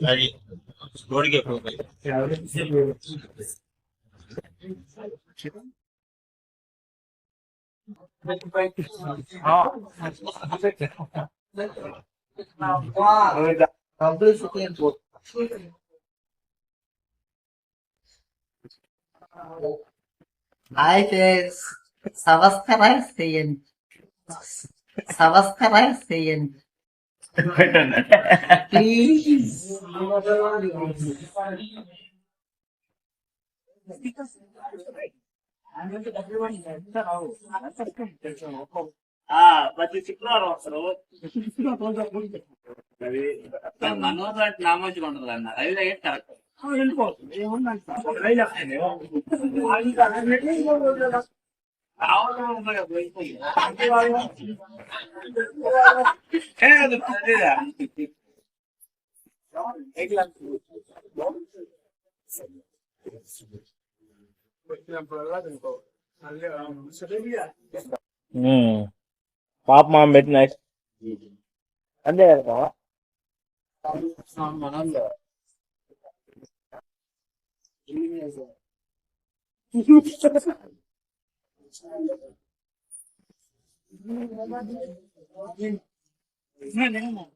Sorry. Sorry ke problem. Hi friends, Savaskar Sayan. Savaskar Sayan. ప్రతి శుక్రవారం అసలు మనోహర్ నామోజీ ఉండదు అన్న రైలు అయ్యేది కరెక్ట్ పాప మామ పెట్టిన అంతే కదా మనం 你看这个嘛